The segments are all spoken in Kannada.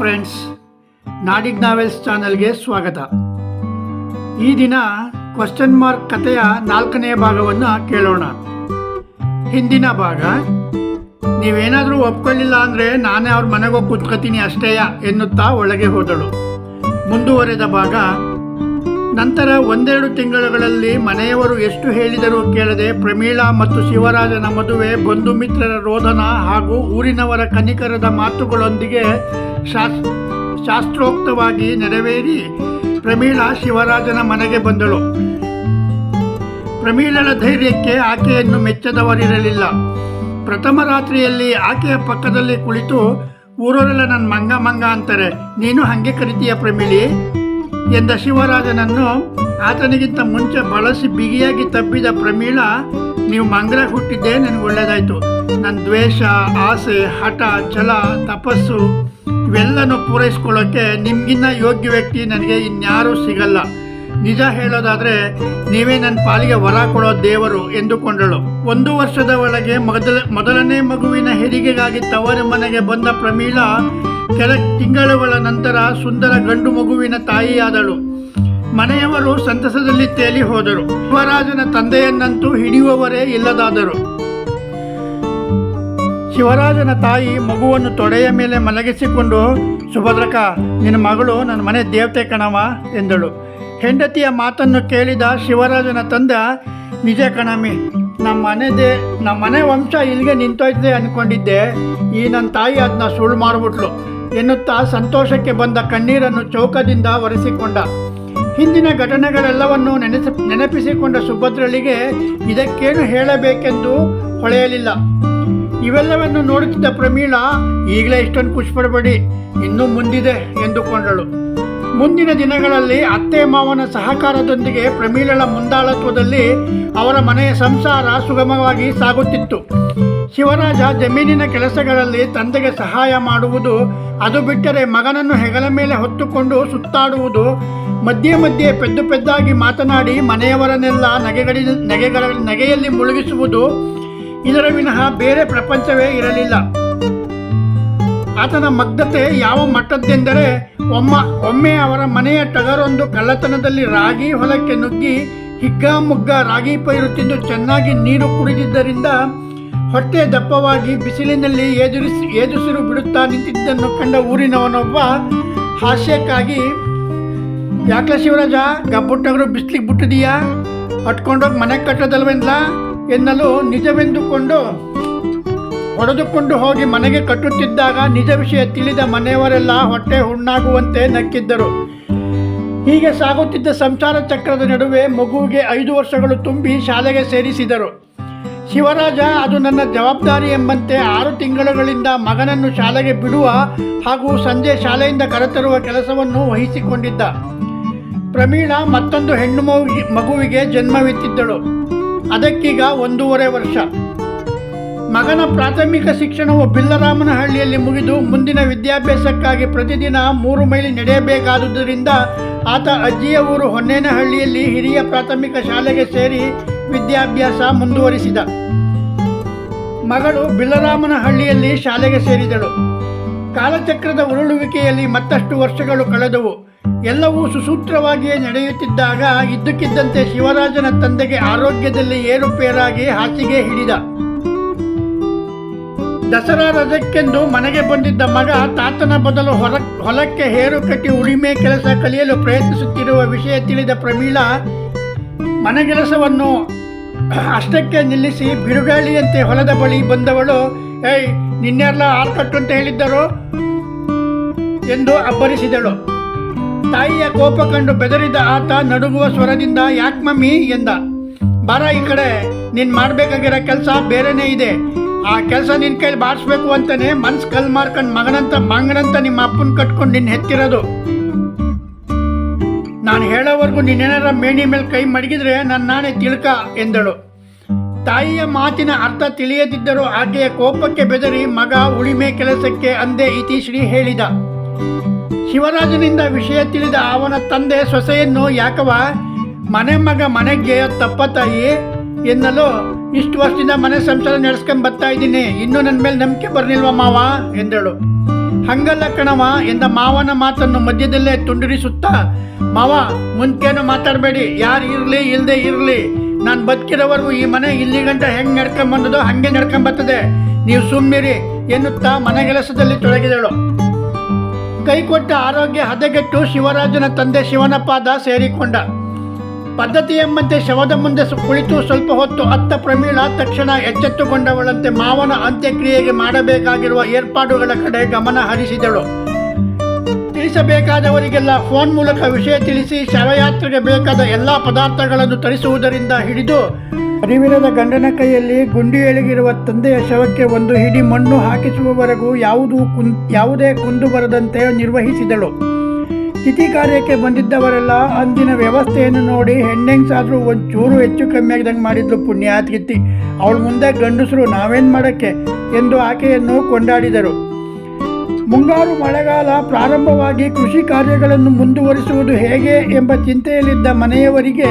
ಫ್ರೆಂಡ್ಸ್ ನಾಡಿಗ್ ನಾವೆಲ್ಸ್ ಚಾನಲ್ಗೆ ಸ್ವಾಗತ. ಈ ದಿನ ಕ್ವಶನ್ ಮಾರ್ಕ್ ಕಥೆಯ ನಾಲ್ಕನೆಯ ಭಾಗವನ್ನು ಕೇಳೋಣ. ಹಿಂದಿನ ಭಾಗ, ನೀವೇನಾದರೂ ಒಪ್ಕೊಳ್ಳಿಲ್ಲ ಅಂದರೆ ನಾನೇ ಅವ್ರ ಮನೆಗೆ ಹೋಗಿ ಕೂತ್ಕೋತೀನಿ ಅಷ್ಟೇಯ ಎನ್ನುತ್ತಾ ಒಳಗೆ ಹೋದಳು. ಮುಂದುವರೆದ ಭಾಗ ನಂತರ ಒಂದೆರಡು ತಿಂಗಳುಗಳಲ್ಲಿ ಮನೆಯವರು ಎಷ್ಟು ಹೇಳಿದರೂ ಕೇಳದೆ ಪ್ರಮೀಳಾ ಮತ್ತು ಶಿವರಾಜನ ಮದುವೆ ಬಂಧು ಮಿತ್ರರ ರೋಧನ ಹಾಗೂ ಊರಿನವರ ಕನಿಕರದ ಮಾತುಗಳೊಂದಿಗೆ ಶಾಸ್, ಶಾಸ್ತ್ರೋಕ್ತವಾಗಿ ನೆರವೇರಿ ಪ್ರಮೀಳಾ ಶಿವರಾಜನ ಮನೆಗೆ ಬಂದಳು. ಪ್ರಮೀಳಳ ಧೈರ್ಯಕ್ಕೆ ಆಕೆಯನ್ನು ಮೆಚ್ಚದವರಿರಲಿಲ್ಲ. ಪ್ರಥಮ ರಾತ್ರಿಯಲ್ಲಿ ಆಕೆಯ ಪಕ್ಕದಲ್ಲಿ ಕುಳಿತು, ಊರವರೆಲ್ಲ ನನ್ನ ಮಂಗ ಮಂಗ ಅಂತಾರೆ. ನೀನು ಹಂಗೆ ಕರಿತೀಯ ಪ್ರಮೀಳಿ? ಎಂದ ಶಿವರಾಜನನ್ನು ಆತನಿಗಿಂತ ಮುಂಚೆ ಬಳಸಿ ಬಿಗಿಯಾಗಿ ತಬ್ಬಿದ ಪ್ರಮೀಳ, ನೀವು ಮಂಗಲ ಹುಟ್ಟಿದ್ದೇ ನನಗೆ ಒಳ್ಳೆಯದಾಯಿತು ನನ್ನ ದ್ವೇಷ, ಆಸೆ, ಹಠ, ಛಲ, ತಪಸ್ಸು ಇವೆಲ್ಲನೂ ಪೂರೈಸ್ಕೊಳ್ಳೋಕ್ಕೆ ನಿಮಗಿನ್ನ ಯೋಗ್ಯ ವ್ಯಕ್ತಿ ನನಗೆ ಇನ್ಯಾರೂ ಸಿಗಲ್ಲ. ನಿಜ ಹೇಳೋದಾದರೆ ನೀವೇ ನನ್ನ ಪಾಲಿಗೆ ವರ ಕೊಡೋ ದೇವರು ಎಂದುಕೊಂಡಳು. ಒಂದು ವರ್ಷದ ಒಳಗೆ ಮೊದಲ, ಮೊದಲನೇ ಮಗುವಿನ ಹೆರಿಗೆಗಾಗಿ ತವರ ಮನೆಗೆ ಬಂದ ಪ್ರಮೀಳ ಕೆಲ ತಿಂಗಳುಗಳ ನಂತರ ಸುಂದರ ಗಂಡು ಮಗುವಿನ ತಾಯಿಯಾದಳು. ಮನೆಯವರು ಸಂತಸದಲ್ಲಿ ತೇಲಿ ಹೋದರು. ಶಿವರಾಜನ ತಂದೆಯನ್ನಂತೂ ಹಿಡಿಯುವವರೇ ಇಲ್ಲದಾದರು. ಶಿವರಾಜನ ತಾಯಿ ಮಗುವನ್ನು ತೊಡೆಯ ಮೇಲೆ ಮಲಗಿಸಿಕೊಂಡು, ಸುಭದ್ರಕ, ನಿನ್ನ ಮಗಳು ನನ್ನ ಮನೆ ದೇವತೆ ಕಣವ ಎಂದಳು. ಹೆಂಡತಿಯ ಮಾತನ್ನು ಕೇಳಿದ ಶಿವರಾಜನ ತಂದ, ನಿಜ ಕಣಮಿ ನಮ್ಮ ಮನೆದೇ ನಮ್ಮ ಮನೆ ವಂಶ ಇಲ್ಲಿಗೆ ನಿಂತೋಯ್ತದೆ ಅಂದ್ಕೊಂಡಿದ್ದೆ ಈ ನನ್ನ ತಾಯಿ ಅದನ್ನ ಸುಳ್ಳು ಮಾಡಿಬಿಟ್ಲು. ಎನ್ನುತ್ತಾ ಸಂತೋಷಕ್ಕೆ ಬಂದ ಕಣ್ಣೀರನ್ನು ಚೌಕದಿಂದ ಒರೆಸಿಕೊಂಡ. ಹಿಂದಿನ ಘಟನೆಗಳೆಲ್ಲವನ್ನೂ ನೆನೆಸ, ನೆನಪಿಸಿಕೊಂಡ ಸುಭದ್ರಳಿಗೆ ಇದಕ್ಕೇನು ಹೇಳಬೇಕೆಂದು ಹೊಳೆಯಲಿಲ್ಲ. ಇವೆಲ್ಲವನ್ನು ನೋಡುತ್ತಿದ್ದ ಪ್ರಮೀಳ, ಈಗಲೇ ಇಷ್ಟೊಂದು ಖುಷಿಪಡಬೇಡಿ, ಇನ್ನೂ ಮುಂದಿದೆ ಎಂದುಕೊಂಡಳು. ಮುಂದಿನ ದಿನಗಳಲ್ಲಿ ಅತ್ತೆ ಮಾವನ ಸಹಕಾರದೊಂದಿಗೆ ಪ್ರಮೀಳಳ ಮುಂದಾಳತ್ವದಲ್ಲಿ ಅವರ ಮನೆಯ ಸಂಸಾರ ಸುಗಮವಾಗಿ ಸಾಗುತ್ತಿತ್ತು. ಶಿವರಾಜ ಜಮೀನಿನ ಕೆಲಸಗಳಲ್ಲಿ ತಂದೆಗೆ ಸಹಾಯ ಮಾಡುವುದು, ಅದು ಬಿಟ್ಟರೆ ಮಗನನ್ನು ಹೆಗಲ ಮೇಲೆ ಹೊತ್ತುಕೊಂಡು ಸುತ್ತಾಡುವುದು, ಮಧ್ಯೆ ಮಧ್ಯೆ ಪೆದ್ದು ಪೆದ್ದಾಗಿ ಮಾತನಾಡಿ ಮನೆಯವರನ್ನೆಲ್ಲ ನಗೆಗಡಿ, ನಗೆಗಳ, ನಗೆಯಲ್ಲಿ ಮುಳುಗಿಸುವುದು, ಇದರ ವಿನಃ ಬೇರೆ ಪ್ರಪಂಚವೇ ಇರಲಿಲ್ಲ. ಆತನ ಮಗ್ಧತೆ ಯಾವ ಮಟ್ಟದ್ದೆಂದರೆ, ಒಮ್ಮ, ಒಮ್ಮೆ ಅವರ ಮನೆಯ ಟಗರೊಂದು ಕಳ್ಳತನದಲ್ಲಿ ರಾಗಿ ಹೊಲಕ್ಕೆ ನುಗ್ಗಿ ಹಿಗ್ಗಾಮುಗ್ಗ ರಾಗಿ ಪೈರು ತಿಂದು ಚೆನ್ನಾಗಿ ನೀರು ಕುಡಿದಿದ್ದರಿಂದ ಹೊಟ್ಟೆ ದಪ್ಪವಾಗಿ ಬಿಸಿಲಿನಲ್ಲಿ ಎದುರಿಸಿ ಎದುಸಿರು ಬಿಡುತ್ತಾ ನಿಂತಿದ್ದನ್ನು ಕಂಡ ಊರಿನವನೊಬ್ಬ ಹಾಸ್ಯಕ್ಕಾಗಿ ಯಾಕೆ ಶಿವರಾಜ ಗಬ್ಬುಟ್ಟಗರು ಬಿಸಿಲಿಗೆ ಬಿಟ್ಟಿದೀಯಾ? ಹಟ್ಕೊಂಡೋಗಿ ಮನೆ ಕಟ್ಟೋದಲ್ವೆಂದ ಎನ್ನಲು ನಿಜವೆಂದುಕೊಂಡು ಹೊಡೆದುಕೊಂಡು ಹೋಗಿ ಮನೆಗೆ ಕಟ್ಟುತ್ತಿದ್ದಾಗ ನಿಜ ವಿಷಯ ತಿಳಿದ ಮನೆಯವರೆಲ್ಲ ಹೊಟ್ಟೆ ಹುಣ್ಣಾಗುವಂತೆ ನಕ್ಕಿದ್ದರು. ಹೀಗೆ ಸಾಗುತ್ತಿದ್ದ ಸಂಸಾರ ಚಕ್ರದ ನಡುವೆ ಮಗುವಿಗೆ ಐದು ವರ್ಷಗಳು ತುಂಬಿ ಶಾಲೆಗೆ ಸೇರಿಸಿದರು. ಶಿವರಾಜ, ಅದು ನನ್ನ ಜವಾಬ್ದಾರಿ ಎಂಬಂತೆ ಆರು ತಿಂಗಳುಗಳಿಂದ ಮಗನನ್ನು ಶಾಲೆಗೆ ಬಿಡುವ ಹಾಗೂ ಸಂಜೆ ಶಾಲೆಯಿಂದ ಕರೆತರುವ ಕೆಲಸವನ್ನು ವಹಿಸಿಕೊಂಡಿದ್ದ. ಪ್ರಮೀಳ ಮತ್ತೊಂದು ಹೆಣ್ಣು ಮಗುವಿಗೆ ಜನ್ಮವಿತ್ತಿದ್ದಳು. ಅದಕ್ಕೀಗ ಒಂದೂವರೆ ವರ್ಷ. ಮಗನ ಪ್ರಾಥಮಿಕ ಶಿಕ್ಷಣವು ಬಿಲ್ಲರಾಮನಹಳ್ಳಿಯಲ್ಲಿ ಮುಗಿದು ಮುಂದಿನ ವಿದ್ಯಾಭ್ಯಾಸಕ್ಕಾಗಿ ಪ್ರತಿದಿನ ಮೂರು ಮೈಲಿ ನಡೆಯಬೇಕಾದುದರಿಂದ ಆತ ಅಜ್ಜಿಯ ಊರು ಹೊನ್ನೇನಹಳ್ಳಿಯಲ್ಲಿ ಹಿರಿಯ ಪ್ರಾಥಮಿಕ ಶಾಲೆಗೆ ಸೇರಿ ವಿದ್ಯಾಭ್ಯಾಸ ಮುಂದುವರಿಸಿದ. ಮಗಳು ಬಿಲ್ಲರಾಮನಹಳ್ಳಿಯಲ್ಲಿ ಶಾಲೆಗೆ ಸೇರಿದಳು. ಕಾಲಚಕ್ರದ ಉರುಳುವಿಕೆಯಲ್ಲಿ ಮತ್ತಷ್ಟು ವರ್ಷಗಳು ಕಳೆದವು. ಎಲ್ಲವೂ ಸುಸೂತ್ರವಾಗಿಯೇ ನಡೆಯುತ್ತಿದ್ದಾಗ ಇದ್ದಕ್ಕಿದ್ದಂತೆ ಶಿವರಾಜನ ತಂದೆಗೆ ಆರೋಗ್ಯದಲ್ಲಿ ಏರುಪೇರಾಗಿ ಹಾಸಿಗೆ ಹಿಡಿದ. ದಸರಾ ರಜಕ್ಕೆಂದು ಮನೆಗೆ ಬಂದಿದ್ದ ಮಗ ತಾತನ ಬದಲು ಹೊರ ಹೊಲಕ್ಕೆ ಹೇರು ಕಟ್ಟಿ ಉಳಿಮೆ ಕೆಲಸ ಕಲಿಯಲು ಪ್ರಯತ್ನಿಸುತ್ತಿರುವ ವಿಷಯ ತಿಳಿದ ಪ್ರಮೀಳಾ, ಮನೆಗೆಲಸವನ್ನು ಅಷ್ಟಕ್ಕೆ ನಿಲ್ಲಿಸಿ ಬಿರುಗಾಳಿಯಂತೆ ಹೊಲದ ಬಳಿ ಬಂದವಳು, ಏಯ್, ನಿನ್ನೆಲ್ಲ ಆರು ಕಟ್ಟು ಅಂತ ಹೇಳಿದ್ದರು? ಎಂದು ಅಬ್ಬರಿಸಿದಳು. ತಾಯಿಯ ಕೋಪ ಕಂಡು ಬೆದರಿದ ಆತ ನಡುಗುವ ಸ್ವರದಿಂದ, ಯಾಕ್ ಮಮ್ಮಿ? ಎಂದ. ಬಾರ ಈ ಕಡೆ, ನೀನು ಮಾಡಬೇಕಾಗಿರೋ ಕೆಲಸ ಬೇರೆನೇ ಇದೆ. ಆ ಕೆಲಸ ನಿನ್ ಕೈಲಿ ಬಾರಿಸ್ಬೇಕು ಅಂತಾನೆ ಮನ್ಸ್ ಕಲ್ ಮಾರ್ಕೊಂಡ್ ಮಗನಂತ ಮಂಗನಂತ ನಿಮ್ಮ ಅಪ್ಪನ್ ಕಟ್ಕೊಂಡು ನಿನ್ ಹೆತ್ತಿರೋದು. ನಾನು ಹೇಳೋವರೆಗೂ ನೀನೇನಾರ ಮೇಣಿ ಮೇಲೆ ಕೈ ಮಡಗಿದ್ರೆ ನನ್ನ ನಾನೇ ತಿಳ್ಕ ಎಂದಳು. ತಾಯಿಯ ಮಾತಿನ ಅರ್ಥ ತಿಳಿಯದಿದ್ದರೂ ಆಕೆಯ ಕೋಪಕ್ಕೆ ಬೆದರಿ ಮಗ ಉಳಿಮೆ ಕೆಲಸಕ್ಕೆ ಅಂದೇ ಇತಿಶ್ರೀ ಹೇಳಿದ. ಶಿವರಾಜನಿಂದ ವಿಷಯ ತಿಳಿದ ಅವನ ತಂದೆ ಸೊಸೆಯನ್ನು ಯಾಕವ ಮನೆ ಮಗ ಮನೆಗೆ ತಪ್ಪ ತಾಯಿ ಎನ್ನಲು, ಇಷ್ಟು ವರ್ಷದಿಂದ ಮನೆ ಸಂಸಾರ ನಡೆಸ್ಕೊಂಡ್ ಬರ್ತಾ ಇದ್ದೀನಿ. ಇನ್ನೂ ನನ್ನ ಮೇಲೆ ನಂಬಿಕೆ ಬರ್ನಿಲ್ವ ಮಾವ? ಎಂದಳು. ಹಂಗಲ್ಲ ಕಣವ ಎಂದ ಮಾವನ ಮಾತನ್ನು ಮಧ್ಯದಲ್ಲೇ ತುಂಡರಿಸುತ್ತಾ, ಮಾವ ಮುಂಚೆನೂ ಮಾತಾಡಬೇಡಿ. ಯಾರು ಇರಲಿ ಇಲ್ಲದೆ ಇರಲಿ. ನಾನು ಬದುಕಿರೋವರೆಗೂ ಈ ಮನೆ ಇಲ್ಲಿಗಂಟ ಹೆಂಗೆ ನಡ್ಕೊಂಬಂದದೋ ಹಾಗೆ ನಡ್ಕೊಂಬರ್ತದೆ ನೀವು ಸುಮ್ಮಿರಿ ಎನ್ನುತ್ತಾ ಮನೆಗೆಲಸದಲ್ಲಿ ತೊಡಗಿದಳು. ಕೈಕೊಟ್ಟ ಆರೋಗ್ಯ ಹದಗೆಟ್ಟು ಶಿವರಾಜನ ತಂದೆ ಶಿವನಪ್ಪಾದ ಪಾದ ಸೇರಿಕೊಂಡ. ಪದ್ಧತಿ ಎಂಬಂತೆ ಶವದ ಮುಂದೆ ಕುಳಿತು ಸ್ವಲ್ಪ ಹೊತ್ತು ಅತ್ತ ಪ್ರಮೀಳ ತಕ್ಷಣ ಎಚ್ಚೆತ್ತುಕೊಂಡವಳಂತೆ ಮಾವನ ಅಂತ್ಯಕ್ರಿಯೆಗೆ ಮಾಡಬೇಕಾಗಿರುವ ಏರ್ಪಾಡುಗಳ ಕಡೆ ಗಮನ ಹರಿಸಿದಳು. ತಿಳಿಸಬೇಕಾದವರಿಗೆಲ್ಲ ಫೋನ್ ಮೂಲಕ ವಿಷಯ ತಿಳಿಸಿ, ಶವಯಾತ್ರೆಗೆ ಬೇಕಾದ ಎಲ್ಲ ಪದಾರ್ಥಗಳನ್ನು ತರಿಸುವುದರಿಂದ ಹಿಡಿದು, ಅರಿವಿರದ ಗಂಡನ ಕೈಯಲ್ಲಿ ಗುಂಡಿ ಎಳಗಿರುವ ತಂದೆಯ ಶವಕ್ಕೆ ಒಂದು ಹಿಡಿ ಮಣ್ಣು ಹಾಕಿಸುವವರೆಗೂ ಯಾವುದೂ ಕುಂದ್ ಯಾವುದೇ ಕುಂದು ಬರದಂತೆ ನಿರ್ವಹಿಸಿದಳು. ತಿಥಿ ಕಾರ್ಯಕ್ಕೆ ಬಂದಿದ್ದವರೆಲ್ಲ ಅಂದಿನ ವ್ಯವಸ್ಥೆಯನ್ನು ನೋಡಿ ಹೆಣ್ಣೆಂಗ್ಸಾದರೂ ಒಂಚೂರು ಹೆಚ್ಚು ಕಮ್ಮಿ ಆಗಿದಂಗೆ ಮಾಡಿದ್ಲು ಪುಣ್ಯಾತ್ಗಿತ್ತಿ ಅವಳ ಮುಂದೆ ಗಂಡಸರು ನಾವೇನು ಮಾಡೋಕ್ಕೆ ಎಂದು ಆಕೆಯನ್ನು ಕೊಂಡಾಡಿದರು. ಮುಂಗಾರು ಮಳೆಗಾಲ ಪ್ರಾರಂಭವಾಗಿ ಕೃಷಿ ಕಾರ್ಯಗಳನ್ನು ಮುಂದುವರಿಸುವುದು ಹೇಗೆ ಎಂಬ ಚಿಂತೆಯಲ್ಲಿದ್ದ ಮನೆಯವರಿಗೆ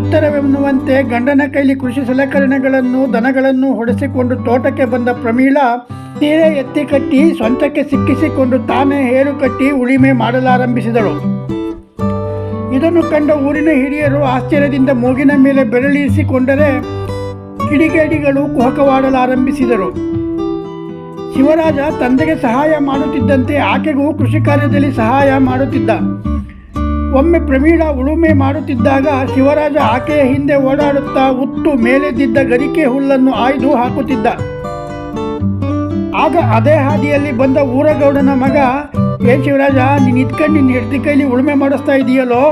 ಉತ್ತರವೆನ್ನುವಂತೆ ಗಂಡನ ಕೈಲಿ ಕೃಷಿ ಸಲಕರಣೆಗಳನ್ನು, ದನಗಳನ್ನು ಹೊಡೆಸಿಕೊಂಡು ತೋಟಕ್ಕೆ ಬಂದ ಪ್ರಮೀಳ ತೀರೆ ಎತ್ತಿ ಕಟ್ಟಿ ಸ್ವಂತಕ್ಕೆ ಸಿಕ್ಕಿಸಿಕೊಂಡು ತಾನೇ ಹೇರು ಕಟ್ಟಿ ಉಳಿಮೆ ಮಾಡಲಾರಂಭಿಸಿದಳು. ಇದನ್ನು ಕಂಡ ಊರಿನ ಹಿರಿಯರು ಆಶ್ಚರ್ಯದಿಂದ ಮೂಗಿನ ಮೇಲೆ ಬೆರಳಿರಿಸಿಕೊಂಡರೆ ಕಿಡಿಗೇಡಿಗಳು ಕುಹಕವಾಡಲಾರಂಭಿಸಿದರು. ಶಿವರಾಜ ತಂದೆಗೆ ಸಹಾಯ ಮಾಡುತ್ತಿದ್ದಂತೆ ಆಕೆಗೂ ಕೃಷಿ ಕಾರ್ಯದಲ್ಲಿ ಸಹಾಯ ಮಾಡುತ್ತಿದ್ದ. ಒಮ್ಮೆ ಪ್ರಮೀಳ ಉಳುಮೆ ಮಾಡುತ್ತಿದ್ದಾಗ ಶಿವರಾಜ ಆಕೆಯ ಹಿಂದೆ ಓಡಾಡುತ್ತಾ ಉತ್ತು ಮೇಲೆದ್ದಿದ್ದ ಗರಿಕೆ ಹುಲ್ಲನ್ನು ಆಯ್ದು ಹಾಕುತ್ತಿದ್ದ. ಆಗ ಅದೇ ಹಾದಿಯಲ್ಲಿ ಬಂದ ಊರಗೌಡನ ಮಗ ಏ ಶಿವರಾಜ, ನೀನು ಇದ್ಕೊಂಡು ನಿನ್ನ ಹೆಂಡತಿ ಕೈಲಿ ಉಳುಮೆ ಮಾಡಿಸ್ತಾ ಇದೆಯಲ್ಲೋ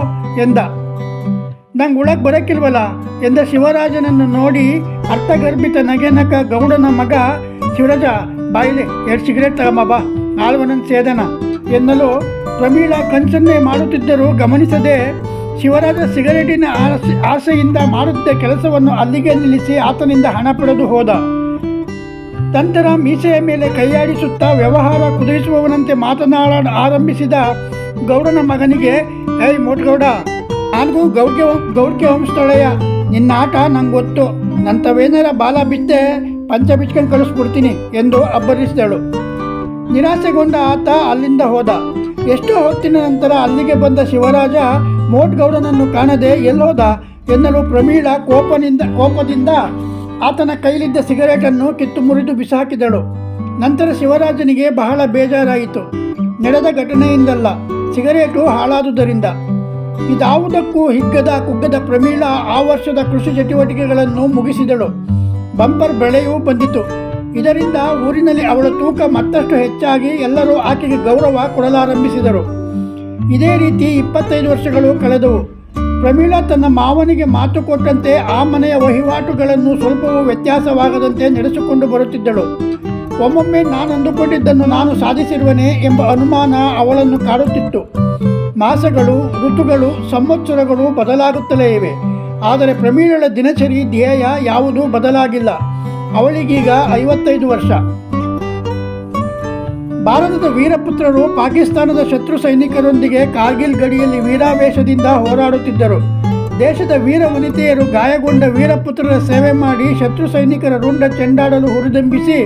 ಎಂದ. ನಂಗೆ ಉಳಕ್ಕೆ ಬರಕ್ಕಿಲ್ವಲ್ಲ ಎಂದ ಶಿವರಾಜನನ್ನು ನೋಡಿ ಅರ್ಥಗರ್ಭಿತ ನಗೆನಕ ಗೌಡನ ಮಗ, ಶಿವರಾಜ ಬಾಯಿಲೆ ಎರಡು ಸಿಗರೇಟ್ ತಗೊಂಬ ಬಾ ಆಳ್ವನಂತ ಸೇದನ ಎನ್ನಲು ಪ್ರಮೀಳ ಕಂಚನ್ನೇ ಮಾಡುತ್ತಿದ್ದರೂ ಗಮನಿಸದೆ ಶಿವರಾಜ ಸಿಗರೇಟಿನ ಆಸೆ ಆಸೆಯಿಂದ ಮಾಡುತ್ತಿದ್ದ ಕೆಲಸವನ್ನು ಅಲ್ಲಿಗೆ ನಿಲ್ಲಿಸಿ ಆತನಿಂದ ಹಣ ಪಡೆದು ಹೋದ. ನಂತರ ಮೀಸೆಯ ಮೇಲೆ ಕೈಯಾಡಿಸುತ್ತಾ ವ್ಯವಹಾರ ಕುದುರಿಸುವವನಂತೆ ಮಾತನಾಡ ಆರಂಭಿಸಿದ ಗೌಡನ ಮಗನಿಗೆ, ಏಯ್ ಮೋಟ್ಗೌಡ, ನನಗೂ ಗೌಡ್ಗೆ ಗೌಡ್ಗೆ ವಂಶದಳೆಯ ನಿನ್ನ ಆಟ ನಂಗೆ ಗೊತ್ತು ನಂತವೇನಾರ ಬಾಲ ಬಿದ್ದೆ ಪಂಚ ಬಿಚ್ಕೊಂಡು ಕಳಿಸ್ಬಿಡ್ತೀನಿ ಎಂದು ಅಬ್ಬರಿಸಿದಳು. ನಿರಾಸೆಗೊಂಡ ಆತ ಅಲ್ಲಿಂದ ಹೋದ. ಎಷ್ಟೋ ಹೊತ್ತಿನ ನಂತರ ಅಲ್ಲಿಗೆ ಬಂದ ಶಿವರಾಜ, ಮೋಟ್ಗೌಡನನ್ನು ಕಾಣದೆ ಎಲ್ಲೋದ? ಎನ್ನಲು ಪ್ರಮೀಳ ಕೋಪನಿಂದ, ಕೋಪದಿಂದ ಆತನ ಕೈಲಿದ್ದ ಸಿಗರೇಟನ್ನು ಕಿತ್ತು ಮುರಿದು ಬಿಸಾಕಿದಳು. ನಂತರ ಶಿವರಾಜನಿಗೆ ಬಹಳ ಬೇಜಾರಾಯಿತು. ನಡೆದ ಘಟನೆಯಿಂದಲ್ಲ ಸಿಗರೇಟು ಹಾಳಾದುದರಿಂದ. ಇದಾವುದಕ್ಕೂ ಹಿಗ್ಗದ ಕುಗ್ಗದ ಪ್ರಮೀಳ ಆ ವರ್ಷದ ಕೃಷಿ ಚಟುವಟಿಕೆಗಳನ್ನು ಮುಗಿಸಿದಳು. ಬಂಪರ್ ಬೆಳೆಯೂ ಬಂದಿತು. ಇದರಿಂದ ಊರಿನಲ್ಲಿ ಅವಳ ತೂಕ ಮತ್ತಷ್ಟು ಹೆಚ್ಚಾಗಿ ಎಲ್ಲರೂ ಆಕೆಗೆ ಗೌರವ ಕೊಡಲಾರಂಭಿಸಿದರು. ಇದೇ ರೀತಿ ಇಪ್ಪತ್ತೈದು ವರ್ಷಗಳು ಕಳೆದವು. ಪ್ರಮೀಳಾ ತನ್ನ ಮಾವನಿಗೆ ಮಾತು ಕೊಟ್ಟಂತೆ ಆ ಮನೆಯ ವಹಿವಾಟುಗಳನ್ನು ಸ್ವಲ್ಪವೂ ವ್ಯತ್ಯಾಸವಾಗದಂತೆ ನಡೆಸಿಕೊಂಡು ಬರುತ್ತಿದ್ದಳು. ಒಮ್ಮೊಮ್ಮೆ ನಾನು ಅಂದುಕೊಂಡಿದ್ದನ್ನು ನಾನು ಸಾಧಿಸಿರುವನೇ ಎಂಬ ಅನುಮಾನ ಅವಳನ್ನು ಕಾಡುತ್ತಿತ್ತು. ಮಾಸಗಳು, ಋತುಗಳು, ಸಂವತ್ಸರಗಳು ಬದಲಾಗುತ್ತಲೇ ಇವೆ. ಆದರೆ ಪ್ರಮೀಳಳ ದಿನಚರಿ ಧ್ಯೇಯ ಯಾವುದೂ ಬದಲಾಗಿಲ್ಲ. ಅವಳಿಗೀಗ ಐವತ್ತೈದು ವರ್ಷ. ಭಾರತದ ವೀರಪುತ್ರರು ಪಾಕಿಸ್ತಾನದ ಶತ್ರು ಸೈನಿಕರೊಂದಿಗೆ ಕಾರ್ಗಿಲ್ ಗಡಿಯಲ್ಲಿ ವೀರಾವೇಶದಿಂದ ಹೋರಾಡುತ್ತಿದ್ದರು. ದೇಶದ ವೀರ ವನಿತೆಯರು ಗಾಯಗೊಂಡ ವೀರಪುತ್ರರ ಸೇವೆ ಮಾಡಿ ಶತ್ರು ಸೈನಿಕರ ರುಂಡ ಚೆಂಡಾಡಲು ಹುರಿದಂಬಿಸಿ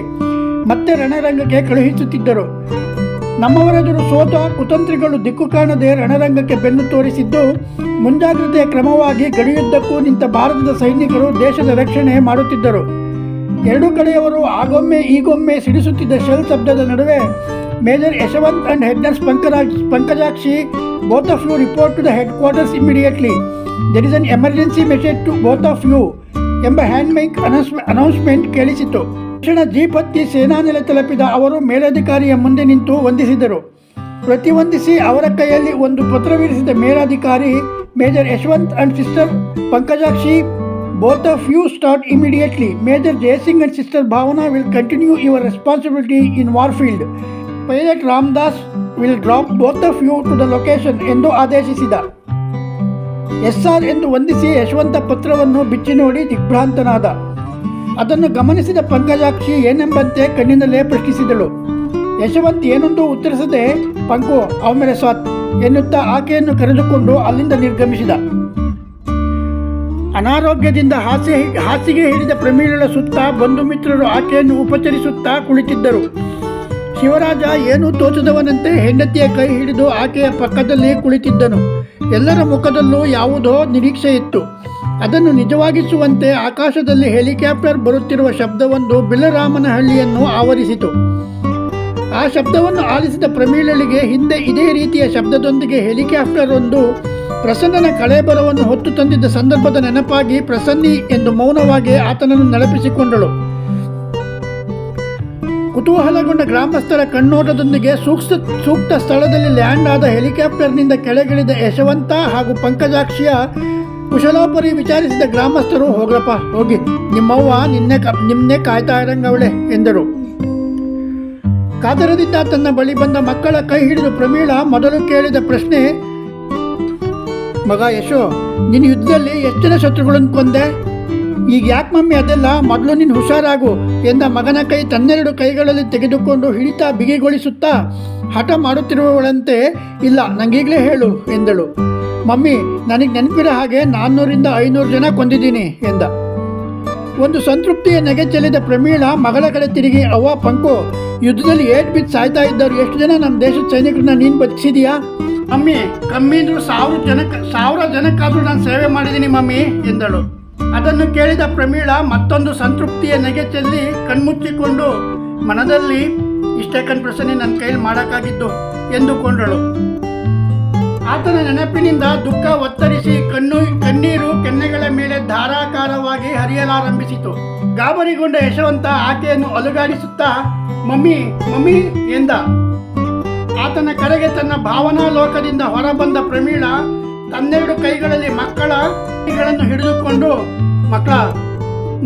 ಮತ್ತೆ ರಣರಂಗಕ್ಕೆ ಕಳುಹಿಸುತ್ತಿದ್ದರು. ನಮ್ಮವರೆದುರು ಸೋತ ಕುತಂತ್ರಿಗಳು ದಿಕ್ಕು ಕಾಣದೆ ರಣರಂಗಕ್ಕೆ ಬೆನ್ನು ತೋರಿಸಿದ್ದು, ಮುಂಜಾಗ್ರತೆಯ ಕ್ರಮವಾಗಿ ಗಡಿಯುದ್ದಕ್ಕೂ ನಿಂತ ಭಾರತದ ಸೈನಿಕರು ದೇಶದ ರಕ್ಷಣೆ ಮಾಡುತ್ತಿದ್ದರು. ಎರಡೂ ಕಡೆಯವರು ಆಗೊಮ್ಮೆ ಈಗೊಮ್ಮೆ ಸಿಡಿಸುತ್ತಿದ್ದ ಶೆಲ್ ಶಬ್ದದ ನಡುವೆ major Yashwant and head nurse ಪಂಕರಾಜ್ Pankajakshi both of you report to the headquarters immediately there is an emergency message to both of you ಎಂಬ ಹ್ಯಾಂಡ್ ಮೈಕ್ ಅನೌನ್ಸ್ಮೆಂಟ್ ಕೇಳಿಸಿತು. ತಕ್ಷಣ ಜೀಪ್ ಹತ್ತಿ ಸೇನಾನೆಲೆ ತಲುಪಿದ ಅವರು ಮೇಲಧಿಕಾರಿಯ ಮುಂದೆ ನಿಂತು ವಂದಿಸಿದರು. ಪ್ರತಿವಂದಿಸಿ ಅವರ ಕೈಯಲ್ಲಿ ಒಂದು ಪತ್ರವಿರಿಸಿದ ಮೇಲಾಧಿಕಾರಿ major Yashwant and sister Pankajakshi both of you start immediately major Jaisingh and sister Bhavana will continue your responsibility in warfield pilot Ramdas will drop both of you to the location ಎಂದು ಆದೇಶಿಸಿದ. ಎಸ್ ಆರ್ ಎಂದು ವಂದಿಸಿ ಯಶವಂತ ಪತ್ರವನ್ನು ಬಿಚ್ಚಿ ನೋಡಿ ದಿಗ್ಭ್ರಾಂತನಾದ. ಅದನ್ನು ಗಮನಿಸಿದ ಪಂಕಜಾಕ್ಷಿ ಏನೆಂಬಂತೆ ಕಣ್ಣಿನಲ್ಲೇ ಪ್ರಶ್ನಿಸಿದಳು. ಯಶವಂತ್ ಏನೊಂದು ಉತ್ತರಿಸದೆ, ಪಂಕು ಅವ ಮೇಲೆ ಸ್ವಾತ್ ಎನ್ನುತ್ತಾ ಆಕೆಯನ್ನು ಕರೆದುಕೊಂಡು ಅಲ್ಲಿಂದ ನಿರ್ಗಮಿಸಿದ. ಅನಾರೋಗ್ಯದಿಂದ ಹಾಸಿ ಹಾಸಿಗೆ ಹಿಡಿದ ಪ್ರಮೀಳಳ ಸುತ್ತ ಬಂಧು ಮಿತ್ರರು ಆಕೆಯನ್ನು ಉಪಚರಿಸುತ್ತಾ ಕುಳಿತಿದ್ದರು. ಶಿವರಾಜ ಏನೂ ತೋಚದವನಂತೆ ಹೆಂಡತಿಯ ಕೈ ಹಿಡಿದು ಆಕೆಯ ಪಕ್ಕದಲ್ಲಿ ಕುಳಿತಿದ್ದನು. ಎಲ್ಲರ ಮುಖದಲ್ಲೂ ಯಾವುದೋ ನಿರೀಕ್ಷೆ ಇತ್ತು. ಅದನ್ನು ನಿಜವಾಗಿಸುವಂತೆ ಆಕಾಶದಲ್ಲಿ ಹೆಲಿಕಾಪ್ಟರ್ ಬರುತ್ತಿರುವ ಶಬ್ದವೊಂದು ಬಿಲ್ಲರಾಮನಹಳ್ಳಿಯನ್ನು ಆವರಿಸಿತು. ಆ ಶಬ್ದವನ್ನು ಆಲಿಸಿದ ಪ್ರಮೀಳಳಿಗೆ ಹಿಂದೆ ಇದೇ ರೀತಿಯ ಶಬ್ದದೊಂದಿಗೆ ಹೆಲಿಕಾಪ್ಟರ್ ಒಂದು ಪ್ರಸನ್ನನ ಕಳೆಬರವನ್ನು ಹೊತ್ತು ತಂದಿದ್ದ ಸಂದರ್ಭದ ನೆನಪಾಗಿ ಪ್ರಸನ್ನಿ ಎಂದು ಮೌನವಾಗಿ ಆತನನ್ನು ನೆನಪಿಸಿಕೊಂಡಳು. ಕುತೂಹಲಗೊಂಡ ಗ್ರಾಮಸ್ಥರ ಕಣ್ಣೋಟದೊಂದಿಗೆ ಸೂಕ್ತ ಸೂಕ್ತ ಸ್ಥಳದಲ್ಲಿ ಲ್ಯಾಂಡ್ ಆದ ಹೆಲಿಕಾಪ್ಟರ್ನಿಂದ ಕೆಳಗಿಳಿದ ಯಶವಂತ ಹಾಗೂ ಪಂಕಜಾಕ್ಷಿಯ ಕುಶಲೋಪರಿ ವಿಚಾರಿಸಿದ ಗ್ರಾಮಸ್ಥರು, ಹೋಗ್ರಪ್ಪ, ಹೋಗಿ. ನಿಮ್ಮವ್ವ ನಿನ್ನೆ ನಿನ್ನೆ ಕಾಯ್ತಾ ಇರಂಗವಳೆ, ಎಂದರು. ಕಾತರದಿಂದ ತನ್ನ ಬಳಿ ಬಂದ ಮಕ್ಕಳ ಕೈ ಹಿಡಿದು ಪ್ರಮೀಳ ಮೊದಲು ಕೇಳಿದ ಪ್ರಶ್ನೆ ಮಗ ಯಶು, ನಿನ್ನ ಯುದ್ಧದಲ್ಲಿ ಎಷ್ಟು ಶತ್ರುಗಳನ್ನು ಕೊಂದೆ? ಈಗ ಯಾಕೆ ಮಮ್ಮಿ ಅದೆಲ್ಲ? ಮೊದಲು ನೀನು ಹುಷಾರಾಗು. ಎಂದ ಮಗನ ಕೈ ತನ್ನೆರಡು ಕೈಗಳಲ್ಲಿ ತೆಗೆದುಕೊಂಡು ಹಿಡಿತಾ ಬಿಗಿಗೊಳಿಸುತ್ತಾ ಹಠ ಮಾಡುತ್ತಿರುವವಳಂತೆ, ಇಲ್ಲ, ನಂಗೀಗಲೇ ಹೇಳು, ಎಂದಳು. ಮಮ್ಮಿ, ನನಗೆ ನೆನಪಿರೋ ಹಾಗೆ ನಾನ್ನೂರಿಂದ ಐನೂರು ಜನ ಕೊಂದಿದ್ದೀನಿ, ಎಂದ. ಒಂದು ಸಂತೃಪ್ತಿಯ ನೆಗೆ ಚೆಲ್ಲಿದ ಪ್ರಮೀಳ ಮಗಳ ಕಡೆ ತಿರುಗಿ, ಅವ್ವ, ಪಂಕು, ಯುದ್ಧದಲ್ಲಿ ಏಟ್ ಬಿದ್ದು ಸಾಯ್ತಾ ಇದ್ದವ್ರು ಎಷ್ಟು ಜನ ನಮ್ಮ ದೇಶದ ಸೈನಿಕರನ್ನ ನೀನು ಬದುಕಿಸಿದೀಯಾ ಮಮ್ಮಿ, ಕಮ್ಮಿ ಇದ್ರು ಸಾವಿರ ಜನಕ್ಕೆ ಸಾವಿರ ಜನಕ್ಕಾದರೂ ನಾನು ಸೇವೆ ಮಾಡಿದ್ದೀನಿ ಮಮ್ಮಿ, ಎಂದಳು. ಅದನ್ನು ಕೇಳಿದ ಪ್ರಮೀಳ ಮತ್ತೊಂದು ಸಂತೃಪ್ತಿಯ ನೆಗೆ ಚೆಲ್ಲಿ ಕಣ್ಮುಚ್ಚಿಕೊಂಡು, ಮನದಲ್ಲಿ, ಇಷ್ಟೇ ಕಣ್ ಪ್ರಸನ್ನೆ ನನ್ನ ಕೈಲಿ ಮಾಡೋಕ್ಕಾಗಿದ್ದು, ಎಂದುಕೊಂಡಳು. ಆತನ ನೆನಪಿನಿಂದ ದುಃಖ ಒತ್ತರಿಸಿ ಕಣ್ಣು, ಕಣ್ಣೀರು ಕೆನ್ನೆಗಳ ಮೇಲೆ ಧಾರಾಕಾರವಾಗಿ ಹರಿಯಲಾರಂಭಿಸಿತು. ಗಾಬರಿಗೊಂಡ ಯಶವಂತ ಆಕೆಯನ್ನು ಅಲುಗಾಡಿಸುತ್ತಾ, ಮಮ್ಮಿ ಮಮ್ಮಿ, ಎಂದ. ಆತನ ಕರೆಗೆ ತನ್ನ ಭಾವನಾ ಲೋಕದಿಂದ ಹೊರಬಂದ ಪ್ರಮೀಳ ತನ್ನೆರಡು ಕೈಗಳಲ್ಲಿ ಮಕ್ಕಳ ಕೈಗಳನ್ನು ಹಿಡಿದುಕೊಂಡು ಮಕ್ಕಳ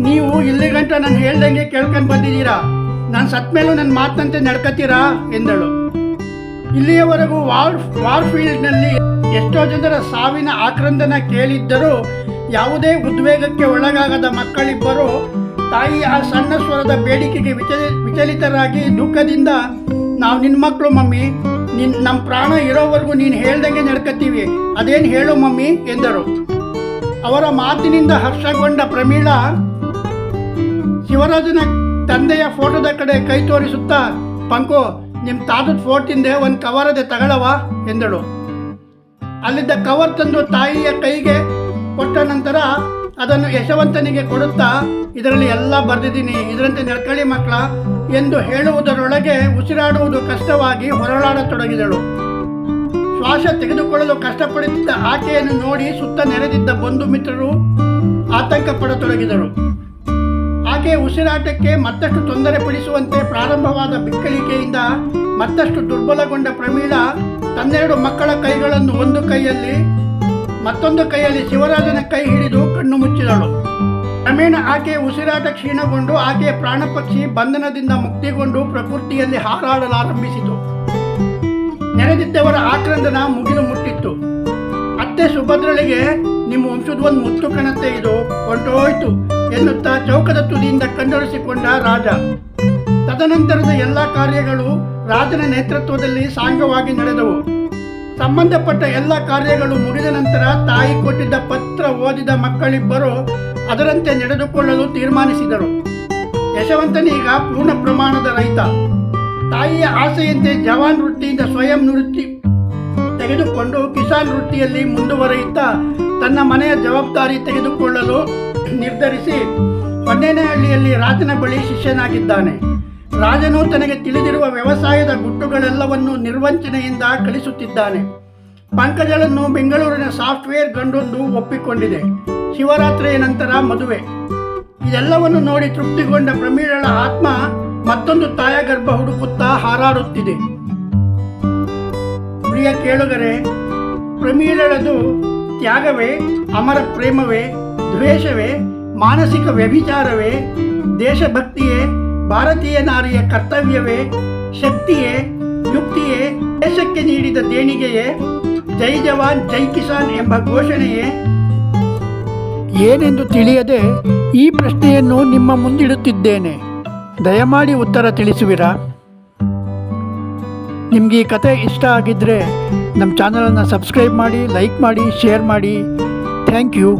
ನೀವು ಇಲ್ಲಿ ಗಂಟ ನಾನು ಹೇಳ್ದಂಗೆ ಕೇಳ್ಕೊಂಡು ಬಂದಿದ್ದೀರಾ? ನಾನು ಸತ್ ಮೇಲೂ ನನ್ನ ಮಾತಂತೆ ನಡ್ಕತ್ತೀರಾ ಎಂದಳು. ಇಲ್ಲಿಯವರೆಗೂ ವಾರ್, ವಾರ್ಫೀಲ್ಡ್ನಲ್ಲಿ ಎಷ್ಟೋ ಜನರ ಸಾವಿನ ಆಕ್ರಂದನ ಕೇಳಿದ್ದರೂ ಯಾವುದೇ ಉದ್ವೇಗಕ್ಕೆ ಒಳಗಾಗದ ಮಕ್ಕಳಿಬ್ಬರು ತಾಯಿಯ ಆ ಸಣ್ಣ ಸ್ವರದ ಬೇಡಿಕೆಗೆ ವಿಚಲಿ, ವಿಚಲಿತರಾಗಿ ದುಃಖದಿಂದ ನಾವು ನಿನ್ನ ಮಕ್ಕಳು ಮಮ್ಮಿ. ನಿನ್ ನಮ್ಮ ಪ್ರಾಣ ಇರೋವರೆಗೂ ನೀನು ಹೇಳ್ದಂಗೆ ನಡ್ಕತ್ತೀವಿ. ಅದೇನು ಹೇಳು ಮಮ್ಮಿ ಎಂದರು. ಅವರ ಮಾತಿನಿಂದ ಹರ್ಷಗೊಂಡ ಪ್ರಮೀಳ ಶಿವರಾಜನ ತಂದೆಯ ಫೋಟೋದ ಕಡೆ ಕೈ ತೋರಿಸುತ್ತಾ, ಪಂಕು ನಿಮ್ಮ ತಾತದ ಫೋಟಿಂದೆ ಒಂದು ಕವರ್ ಅದೇ ತಗೊಳವ ಎಂದಳು. ಅಲ್ಲಿದ್ದ ಕವರ್ ತಂದು ತಾಯಿಯ ಕೈಗೆ ಕೊಟ್ಟ ನಂತರ ಅದನ್ನು ಯಶವಂತನಿಗೆ ಕೊಡುತ್ತಾ, ಇದರಲ್ಲಿ ಎಲ್ಲ ಬರೆದಿದ್ದೀನಿ, ಇದರಂತೆ ನಡ್ಕಳಿ ಮಕ್ಕಳ, ಎಂದು ಹೇಳುವುದರೊಳಗೆ ಉಸಿರಾಡುವುದು ಕಷ್ಟವಾಗಿ ಹೊರಳಾಡತೊಡಗಿದಳು ಶ್ವಾಸ ತೆಗೆದುಕೊಳ್ಳಲು ಕಷ್ಟಪಡುತ್ತಿದ್ದ ಆಕೆಯನ್ನು ನೋಡಿ ಸುತ್ತ ನೆರೆದಿದ್ದ ಬಂಧು ಮಿತ್ರರು ಆತಂಕ ಪಡತೊಡಗಿದರು ಆಕೆ ಉಸಿರಾಟಕ್ಕೆ ಮತ್ತಷ್ಟು ತೊಂದರೆ ಪಡಿಸುವಂತೆ ಪ್ರಾರಂಭವಾದ ಬಿಕ್ಕಳಿಕೆಯಿಂದ ಮತ್ತಷ್ಟು ದುರ್ಬಲಗೊಂಡ ಪ್ರಮೀಳ, ತನ್ನೆರಡು ಮಕ್ಕಳ ಕೈಗಳನ್ನು ಒಂದು ಕೈಯಲ್ಲಿ ಮತ್ತೊಂದು ಕೈಯಲ್ಲಿ ಶಿವರಾಜನ ಕೈ ಹಿಡಿದು ಕಣ್ಣು ಮುಚ್ಚಿದಳು. ಕ್ರಮೇಣ ಆಕೆ ಉಸಿರಾಟ ಕ್ಷೀಣಗೊಂಡು ಆಕೆಯ ಪ್ರಾಣಪಕ್ಷಿ ಬಂಧನದಿಂದ ಮುಕ್ತಿಗೊಂಡು ಪ್ರಕೃತಿಯಲ್ಲಿ ಹಾರಾಡಲಾರಂಭಿಸಿತು. ನೆರೆದಿದ್ದವರ ಆಕ್ರಂದನ ಮುಗಿಲು ಮುಟ್ಟಿತ್ತು. ಅತ್ತೆ ಸುಭದ್ರಳಿಗೆ, ನಿಮ್ಮ ವಂಶದ ಒಂದು ಮುತ್ತು ಕಣತೆ ಇದು ಹೊಂಟೋಯ್ತು ಎನ್ನುತ್ತಾ ಚೌಕದ ತುದಿಯಿಂದ ಕಂಡೊಳಿಸಿಕೊಂಡ ರಾಜ. ತದನಂತರದ ಎಲ್ಲ ಕಾರ್ಯಗಳು ರಾಜನ ನೇತೃತ್ವದಲ್ಲಿ ಸಾಂಗವಾಗಿ ನಡೆದವು. ಸಂಬಂಧಪಟ್ಟ ಎಲ್ಲ ಕಾರ್ಯಗಳು ಮುಗಿದ ನಂತರ ತಾಯಿ ಕೊಟ್ಟಿದ್ದ ಪತ್ರ ಓದಿದ ಮಕ್ಕಳಿಬ್ಬರು ಅದರಂತೆ ನಡೆದುಕೊಳ್ಳಲು ತೀರ್ಮಾನಿಸಿದರು. ಯಶವಂತನೀಗ ಪೂರ್ಣ ಪ್ರಮಾಣದ ರೈತ. ತಾಯಿಯ ಆಸೆಯಂತೆ ಜವಾನ್ ವೃತ್ತಿಯಿಂದ ಸ್ವಯಂ ನಿವೃತ್ತಿ ತೆಗೆದುಕೊಂಡು ಕಿಸಾನ್ ವೃತ್ತಿಯಲ್ಲಿ ಮುಂದುವರಿಯುತ್ತಾ ತನ್ನ ಮನೆಯ ಜವಾಬ್ದಾರಿ ತೆಗೆದುಕೊಳ್ಳಲು ನಿರ್ಧರಿಸಿ ಹೊನ್ನೇನಹಳ್ಳಿಯಲ್ಲಿ ರಾಜನ ಬಳಿ ಶಿಷ್ಯನಾಗಿದ್ದಾನೆ. ರಾಜನು ತನಗೆ ತಿಳಿದಿರುವ ವ್ಯವಸಾಯದ ಗುಟ್ಟುಗಳೆಲ್ಲವನ್ನು ನಿರ್ವಂಚನೆಯಿಂದ ಕಳಿಸುತ್ತಿದ್ದಾನೆ. ಪಂಕಜಳನ್ನು ಬೆಂಗಳೂರಿನ ಸಾಫ್ಟ್ವೇರ್ ಗಂಡೊಂದು ಒಪ್ಪಿಕೊಂಡಿದೆ. ಶಿವರಾತ್ರಿಯ ನಂತರ ಮದುವೆ. ಇದೆಲ್ಲವನ್ನು ನೋಡಿ ತೃಪ್ತಿಗೊಂಡ ಪ್ರಮೀಳಳ ಆತ್ಮ ಮತ್ತೊಂದು ತಾಯ ಗರ್ಭ ಹುಡುಕುತ್ತಾ ಹಾರಾಡುತ್ತಿದೆ. ಪ್ರಿಯ ಕೇಳುಗರೆ, ಪ್ರಮೀಳಳದು ತ್ಯಾಗವೇ ಅಮರ ಪ್ರೇಮವೇ ದ್ವೇಷವೇ, ಮಾನಸಿಕ ವ್ಯಭಿಚಾರವೇ, ದೇಶಭಕ್ತಿಯೇ ಭಾರತೀಯ ನಾರಿಯ ಕರ್ತವ್ಯವೇ, ಶಕ್ತಿಯೇ, ಯುಕ್ತಿಯೇ, ದೇಶಕ್ಕೆ ನೀಡಿದ ದೇಣಿಗೆಯೇ, ಜೈ ಜವಾನ್, ಜೈ ಕಿಸಾನ್ ಎಂಬ ಘೋಷಣೆಯೇ? ಏನೆಂದು ತಿಳಿಯದೆ ಈ ಪ್ರಶ್ನೆಯನ್ನು ನಿಮ್ಮ ಮುಂದಿಡುತ್ತಿದ್ದೇನೆ. ದಯಮಾಡಿ ಉತ್ತರ ತಿಳಿಸುವಿರಾ? ನಿಮಗೆ ಈ ಕತೆ ಇಷ್ಟ ಆಗಿದ್ದರೆ ನಮ್ಮ ಚಾನಲನ್ನು ಸಬ್ಸ್ಕ್ರೈಬ್ ಮಾಡಿ, ಲೈಕ್ ಮಾಡಿ, ಶೇರ್ ಮಾಡಿ. Thank you.